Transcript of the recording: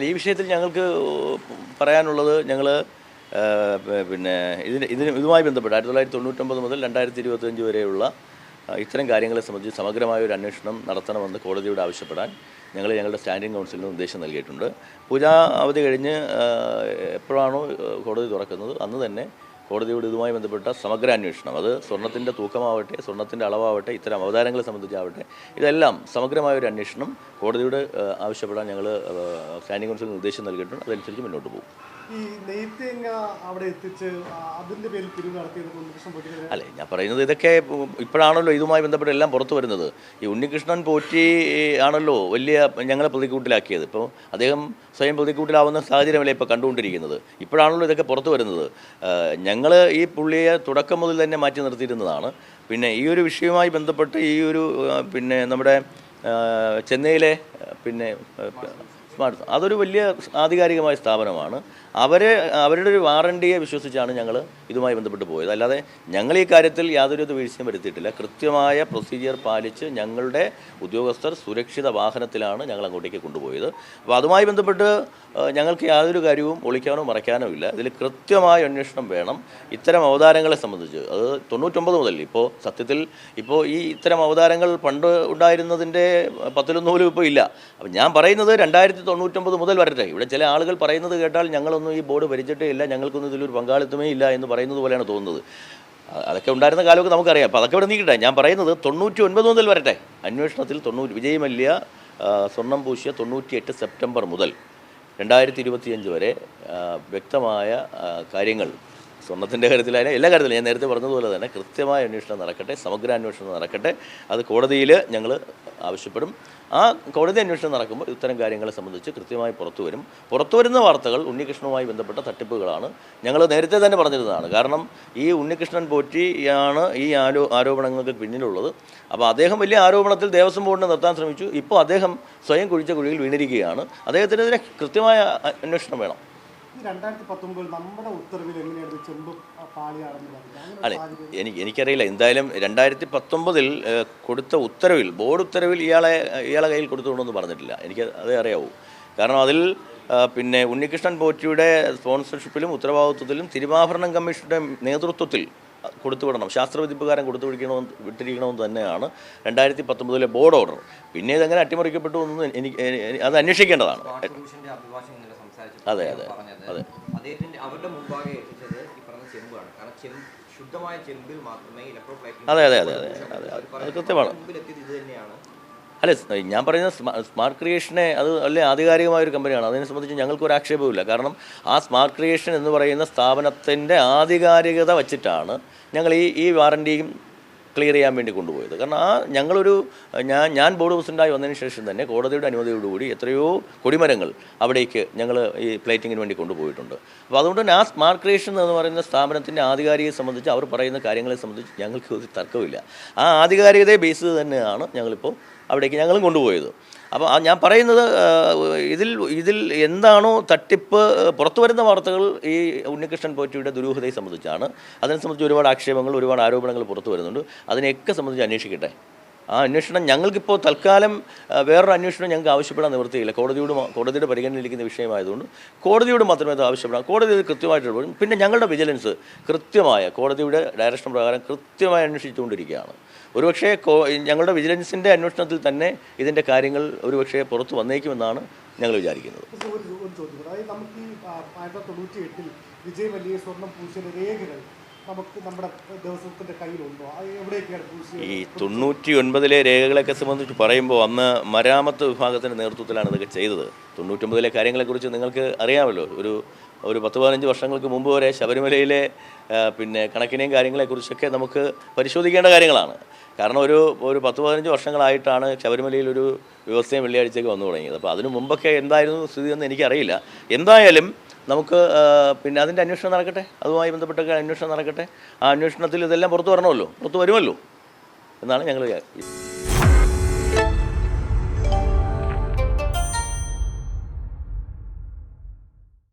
അല്ല ഈ വിഷയത്തിൽ ഞങ്ങൾക്ക് പറയാനുള്ളത് ഞങ്ങൾ പിന്നെ ഇതിന് ഇതിന് ഇതുമായി ബന്ധപ്പെട്ട് ആയിരത്തി തൊള്ളായിരത്തി തൊണ്ണൂറ്റൊമ്പത് മുതൽ രണ്ടായിരത്തി ഇരുപത്തഞ്ച് വരെയുള്ള ഇത്തരം കാര്യങ്ങളെ സംബന്ധിച്ച് സമഗ്രമായ ഒരു അന്വേഷണം നടത്തണമെന്ന് കോടതിയോട് ആവശ്യപ്പെടാൻ ഞങ്ങൾ ഞങ്ങളുടെ സ്റ്റാൻഡിംഗ് കൗൺസിലിന് നിർദ്ദേശം നൽകിയിട്ടുണ്ട്. പൂജാ അവധി കഴിഞ്ഞ് എപ്പോഴാണോ കോടതി തുറക്കുന്നത്? അന്ന് തന്നെ കോടതിയോട് ഇതുമായി ബന്ധപ്പെട്ട സമഗ്ര അന്വേഷണം. അത് സ്വർണത്തിന്റെ തൂക്കമാവട്ടെ സ്വർണത്തിന്റെ അളവാവട്ടെ ഇത്തരം അവതാരങ്ങളെ സംബന്ധിച്ചാവട്ടെ ഇതെല്ലാം സമഗ്രമായ ഒരു അന്വേഷണം കോടതിയോട് ആവശ്യപ്പെടാൻ ഞങ്ങൾ സ്റ്റാൻഡിംഗ് കൗൺസിൽ നിർദ്ദേശം നൽകിയിട്ടുണ്ട്. അതനുസരിച്ച് മുന്നോട്ട് പോകും. അവിടെ എത്തിച്ച് അതിന്റെ പേരിൽ അല്ലേ ഞാൻ പറയുന്നത് ഇതൊക്കെ ഇപ്പോഴാണല്ലോ ഇതുമായി ബന്ധപ്പെട്ട് എല്ലാം പുറത്തു വരുന്നത്. ഈ ഉണ്ണികൃഷ്ണൻ പോറ്റി ആണല്ലോ വലിയ ഞങ്ങളെ പ്രതിക്കൂട്ടിലാക്കിയത്. ഇപ്പോൾ അദ്ദേഹം സ്വയം പ്രതിക്കൂട്ടിലാവുന്ന സാഹചര്യമല്ലേ ഇപ്പോൾ കണ്ടുകൊണ്ടിരിക്കുന്നത്. ഇപ്പോഴാണല്ലോ ഇതൊക്കെ പുറത്തു വരുന്നത്. ഞങ്ങൾ ഈ പുള്ളിയെ തുടക്കം മുതൽ തന്നെ മാറ്റി നിർത്തിയിരുന്നതാണ്. പിന്നെ ഈ ഒരു വിഷയവുമായി ബന്ധപ്പെട്ട് ഈ ഒരു പിന്നെ നമ്മുടെ ചെന്നൈയിലെ പിന്നെ സ്മാർട്ട് അതൊരു വലിയ ആധികാരികമായ സ്ഥാപനമാണ്. അവരെ അവരുടെ ഒരു വാറണ്ടിയെ വിശ്വസിച്ചാണ് ഞങ്ങൾ ഇതുമായി ബന്ധപ്പെട്ട് പോയത്. അല്ലാതെ ഞങ്ങൾ ഈ കാര്യത്തിൽ യാതൊരു വീഴ്ചയും വരുത്തിയിട്ടില്ല. കൃത്യമായ പ്രൊസീജിയർ പാലിച്ച് ഞങ്ങളുടെ ഉദ്യോഗസ്ഥർ സുരക്ഷിത വാഹനത്തിലാണ് ഞങ്ങൾ അങ്ങോട്ടേക്ക് കൊണ്ടുപോയത്. അപ്പോൾ അതുമായി ബന്ധപ്പെട്ട് ഞങ്ങൾക്ക് യാതൊരു കാര്യവും ഒളിക്കാനോ മറയ്ക്കാനോ ഇല്ല. ഇതിൽ കൃത്യമായ അന്വേഷണം വേണം. ഇത്തരം അവതാരങ്ങളെ സംബന്ധിച്ച്. അത് തൊണ്ണൂറ്റൊമ്പത് മുതൽ ഇപ്പോൾ സത്യത്തിൽ ഇപ്പോൾ ഈ ഇത്തരം അവതാരങ്ങൾ പണ്ട് ഉണ്ടായിരുന്നതിന്റെ പത്തിലൊന്നും പോലും ഇപ്പോൾ ഇല്ല. അപ്പം ഞാൻ പറയുന്നത് രണ്ടായിരത്തി തൊണ്ണൂറ്റൊമ്പത് മുതൽ വരട്ടെ. ഇവിടെ ചില ആളുകൾ പറയുന്നത് കേട്ടാൽ ഞങ്ങളൊന്നും ഈ ബോർഡ് ഭരിച്ചിട്ടേ ഇല്ല ഞങ്ങൾക്കൊന്നും ഇതിലൊരു പങ്കാളിത്തമേ ഇല്ല എന്ന് പറയുന്നത് പോലെയാണ് തോന്നുന്നത്. അതൊക്കെ ഉണ്ടായിരുന്ന കാലമൊക്കെ നമുക്കറിയാം. അപ്പോൾ അതൊക്കെ ഇവിടെ നീക്കട്ടെ. ഞാൻ പറയുന്നത് തൊണ്ണൂറ്റി ഒൻപത് മുതൽ വരട്ടെ. അന്വേഷണത്തിൽ തൊണ്ണൂറ്റി വിജയ് മല്യ സ്വർണം പൂശിയ തൊണ്ണൂറ്റിയെട്ട് സെപ്റ്റംബർ മുതൽ രണ്ടായിരത്തി ഇരുപത്തിയഞ്ച് വരെ വ്യക്തമായ കാര്യങ്ങൾ സ്വർണത്തിന്റെ കാര്യത്തിലായാലും എല്ലാ കാര്യത്തിലും ഞാൻ നേരത്തെ പറഞ്ഞതുപോലെ തന്നെ കൃത്യമായ അന്വേഷണം നടക്കട്ടെ സമഗ്ര അന്വേഷണം നടക്കട്ടെ. അത് കോടതിയിൽ ഞങ്ങൾ ആവശ്യപ്പെടും. ആ കോടതി അന്വേഷണം നടക്കുമ്പോൾ ഇത്തരം കാര്യങ്ങളെ സംബന്ധിച്ച് കൃത്യമായി പുറത്തു വരും. പുറത്തു വരുന്ന വാർത്തകൾ ഉണ്ണികൃഷ്ണനുമായി ബന്ധപ്പെട്ട തട്ടിപ്പുകളാണ്. ഞങ്ങൾ നേരത്തെ തന്നെ പറഞ്ഞിരുന്നതാണ്. കാരണം ഈ ഉണ്ണികൃഷ്ണൻ പോറ്റിയാണ് ഈ ആരോ ആരോപണങ്ങൾക്ക് പിന്നിലുള്ളത്. അപ്പോൾ അദ്ദേഹം വലിയ ആരോപണത്തിൽ ദേവസ്വം ബോർഡിനെ നിർത്താൻ ശ്രമിച്ചു. ഇപ്പോൾ അദ്ദേഹം സ്വയം കുഴിച്ച കുഴിയിൽ വീണിരിക്കുകയാണ്. അദ്ദേഹത്തിനെതിരെ കൃത്യമായ അന്വേഷണം വേണം. അങ്ങനെ എനിക്ക് എനിക്കറിയില്ല. എന്തായാലും രണ്ടായിരത്തി പത്തൊമ്പതിൽ കൊടുത്ത ഉത്തരവിൽ ബോർഡ് ഉത്തരവിൽ ഇയാളെ ഇയാളെ കയ്യിൽ കൊടുത്തുകൊണ്ടൊന്നും പറഞ്ഞിട്ടില്ല. എനിക്ക് അതേ അറിയാവൂ. കാരണം അതിൽ പിന്നെ ഉണ്ണികൃഷ്ണൻ പോറ്റിയുടെ സ്പോൺസർഷിപ്പിലും ഉത്തരവാദിത്വത്തിലും തിരുവാഭരണം കമ്മീഷന്റെ നേതൃത്വത്തിൽ കൊടുത്തു വിടണം. ശാസ്ത്രവിധിപ്പുകാരൻ കൊടുത്തു വിടിക്കണമെന്ന് വിട്ടിരിക്കണമെന്ന് തന്നെയാണ് രണ്ടായിരത്തി പത്തൊമ്പതിലെ ബോർഡ് ഓർഡർ. പിന്നെ ഇതെങ്ങനെ അട്ടിമറിക്കപ്പെട്ടു എന്ന് എനിക്ക് അത് അന്വേഷിക്കേണ്ടതാണ്. അതെ, അതെ, അതെ. അദ്ദേഹത്തിന്റെ അവരുടെ മുമ്പാകെ എത്തിച്ചത് ഈ പറഞ്ഞ ചെമ്പാണ് കാരണം ചെമ്പ് ശുദ്ധമായ ചെമ്പിൽ മാത്രമേ ഇലക്ട്രോപ്ലൈറ്റിംഗ് അതെ, അതെ, അതെ, അതെ, അതെ, അത് കൃത്യമാണ്. അല്ല ഞാൻ പറയുന്ന സ്മാ- സ്മാർട്ട് ക്രിയേഷനെ അത് അല്ലെ ആധികാരികമായ ഒരു കമ്പനിയാണ് അതിനെ സംബന്ധിച്ച് ഞങ്ങൾക്ക് ഒരു ആക്ഷേപമില്ല കാരണം ആ സ്മാർട്ട് ക്രിയേഷൻ എന്ന് പറയുന്ന സ്ഥാപനത്തിന്റെ ആധികാരികത വച്ചിട്ടാണ് ഞങ്ങൾ ഈ ഈ വാറണ്ടിയും ക്ലിയർ ചെയ്യാൻ വേണ്ടി കൊണ്ടുപോയത്. കാരണം ആ ഞങ്ങളൊരു ഞാൻ ഞാൻ ബോർഡ് പ്രസിഡന്റായി വന്നതിന് ശേഷം തന്നെ കോടതിയുടെ അനുമതിയോടുകൂടി എത്രയോ കൊടിമരങ്ങൾ അവിടേക്ക് ഞങ്ങൾ ഈ പ്ലേറ്റിങ്ങിന് വേണ്ടി കൊണ്ടുപോയിട്ടുണ്ട്. അപ്പോൾ അതുകൊണ്ട് തന്നെ ആ സ്മാർട്ട് ക്രിയേഷൻ എന്ന് പറയുന്ന സ്ഥാപനത്തിന്റെ ആധികാരികയെ സംബന്ധിച്ച് അവർ പറയുന്ന കാര്യങ്ങളെ സംബന്ധിച്ച് ഞങ്ങൾക്ക് ഒരു തർക്കമില്ല ആ ആധികാരികതയെ ബേസ് തന്നെയാണ് ഞങ്ങളിപ്പോൾ അവിടേക്ക് ഞങ്ങളും കൊണ്ടുപോയത്. അപ്പോൾ ഞാൻ പറയുന്നത് ഇതിൽ ഇതിൽ എന്താണോ തട്ടിപ്പ് പുറത്തു വരുന്ന വാർത്തകൾ ഈ ഉണ്ണികൃഷ്ണൻ പോറ്റിയുടെ ദുരൂഹതയെ സംബന്ധിച്ചാണ്. അതിനെ സംബന്ധിച്ച് ഒരുപാട് ആക്ഷേപങ്ങൾ ഒരുപാട് ആരോപണങ്ങൾ പുറത്തു വരുന്നുണ്ട്. അതിനെയൊക്കെ സംബന്ധിച്ച് അന്വേഷിക്കട്ടെ. ആ അന്വേഷണം ഞങ്ങൾക്കിപ്പോൾ തൽക്കാലം വേറൊരു അന്വേഷണം ഞങ്ങൾക്ക് ആവശ്യപ്പെടാൻ നിവൃത്തിയില്ല. കോടതിയോട് കോടതിയുടെ പരിഗണനയിലിരിക്കുന്ന വിഷയമായതുകൊണ്ട് കോടതിയോട് മാത്രമേ അത് ആവശ്യപ്പെടാം കോടതി ഇത് കൃത്യമായിട്ട് ഇടപെടും പിന്നെ ഞങ്ങളുടെ വിജിലൻസ് കൃത്യമായ കോടതിയുടെ ഡയറക്ഷൻ പ്രകാരം കൃത്യമായി അന്വേഷിച്ചുകൊണ്ടിരിക്കുകയാണ്. ഒരുപക്ഷേ ഞങ്ങളുടെ വിജിലൻസിന്റെ അന്വേഷണത്തിൽ തന്നെ ഇതിന്റെ കാര്യങ്ങൾ ഒരുപക്ഷേ പുറത്തു വന്നേക്കുമെന്നാണ് ഞങ്ങൾ വിചാരിക്കുന്നത്. വിജയ് വലിയ സ്വർണം പൂശിയ രേഖകൾ നമ്മുടെ കയ്യിലുണ്ടോ? ഈ തൊണ്ണൂറ്റി ഒൻപതിലെ രേഖകളൊക്കെ സംബന്ധിച്ച് പറയുമ്പോൾ അന്ന് മരാമത്ത് വിഭാഗത്തിന്റെ നേതൃത്വത്തിലാണ് ഇതൊക്കെ ചെയ്തത്. തൊണ്ണൂറ്റൊമ്പതിലെ കാര്യങ്ങളെക്കുറിച്ച് നിങ്ങൾക്ക് അറിയാമല്ലോ. ഒരു ഒരു പത്ത് പതിനഞ്ച് വർഷങ്ങൾക്ക് മുമ്പ് വരെ ശബരിമലയിലെ പിന്നെ കണക്കിനെയും കാര്യങ്ങളെക്കുറിച്ചൊക്കെ നമുക്ക് പരിശോധിക്കേണ്ട കാര്യങ്ങളാണ്. കാരണം ഒരു ഒരു പത്ത് പതിനഞ്ച് വർഷങ്ങളായിട്ടാണ് ശബരിമലയിൽ ഒരു വ്യവസ്ഥയും വെള്ളിയാഴ്ചയൊക്കെ വന്നു തുടങ്ങിയത്. അപ്പോൾ അതിനു മുമ്പൊക്കെ എന്തായിരുന്നു സ്ഥിതി എന്ന് എനിക്കറിയില്ല. എന്തായാലും നമുക്ക് പിന്നെ അതിന്റെ അന്വേഷണം നടക്കട്ടെ? അതുമായി ബന്ധപ്പെട്ടൊക്കെ അന്വേഷണം നടക്കട്ടെ? ആ അന്വേഷണത്തിൽ ഇതെല്ലാം പുറത്തു വരണമല്ലോ? പുറത്തു വരുമല്ലോ? എന്നാണ് ഞങ്ങൾ